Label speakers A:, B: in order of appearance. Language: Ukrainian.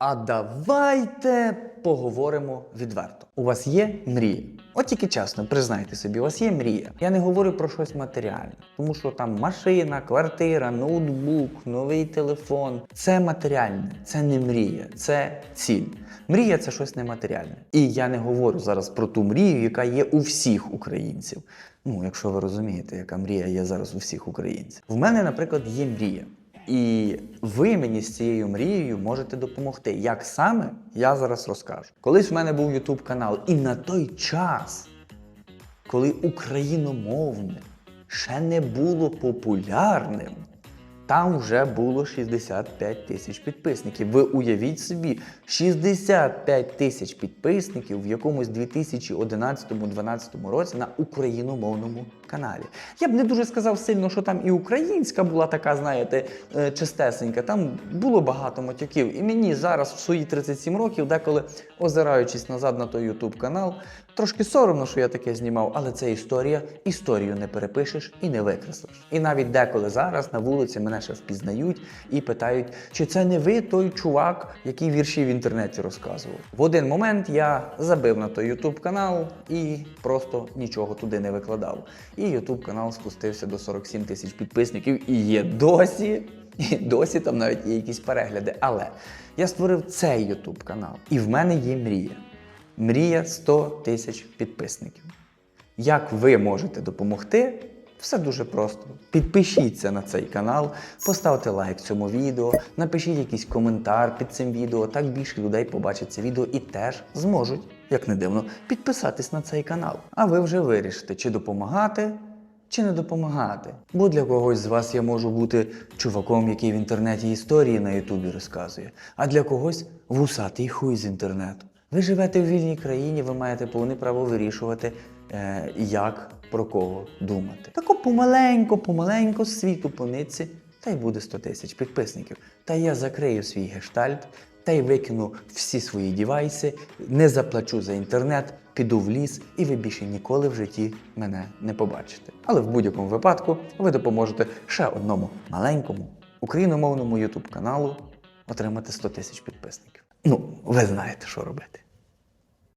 A: А давайте поговоримо відверто. У вас є мрія? От тільки чесно, признайте собі, у вас є мрія. Я не говорю про щось матеріальне, тому що там машина, квартира, ноутбук, новий телефон це матеріальне, це не мрія, це ціль. Мрія це щось нематеріальне. І я не говорю зараз про ту мрію, яка є у всіх українців. Ну, якщо ви розумієте, яка мрія є зараз у всіх українців. В мене, наприклад, є мрія. І ви мені з цією мрією можете допомогти. Як саме, я зараз розкажу. Колись в мене був YouTube канал, і на той час, коли україномовне ще не було популярним, там вже було 65 тисяч підписників. Ви уявіть собі, 65 тисяч підписників в якомусь 2011-2012 році на україномовному каналі. Я б не дуже сказав сильно, що там і українська була така, знаєте, е, чистесенька. Там було багато матюків. І мені зараз, в свої 37 років, деколи озираючись назад на той YouTube канал, трошки соромно, що я таке знімав, але це історія. Історію не перепишеш і не викреслиш. І навіть деколи зараз на вулиці мене ще впізнають і питають, чи це не ви той чувак, який вірші в інтернеті розказував. В один момент я забив на той YouTube канал і просто нічого туди не викладав. І YouTube канал спустився до 47 тисяч підписників і є досі. І досі там навіть є якісь перегляди. Але я створив цей YouTube канал, і в мене є мрія. Мрія 100 тисяч підписників. Як ви можете допомогти? Все дуже просто. Підпишіться на цей канал, поставте лайк цьому відео, напишіть якийсь коментар під цим відео. Так більше людей побачать це відео і теж зможуть, як не дивно, підписатись на цей канал. А ви вже вирішите, чи допомагати, чи не допомагати. Бо для когось з вас я можу бути чуваком, який в інтернеті історії на Ютубі розказує, а для когось вусатий хуй з інтернету. Ви живете в вільній країні, ви маєте повне право вирішувати, е, як про кого думати. Тако помаленько, помаленько світу по нитці, та й буде 100 тисяч підписників. Та я закрию свій гештальт, та й викину всі свої дівайси, не заплачу за інтернет, піду в ліс, і ви більше ніколи в житті мене не побачите. Але в будь-якому випадку ви допоможете ще одному маленькому україномовному ютуб каналу отримати 100 тисяч підписників. Ну, ви знаєте, що робити.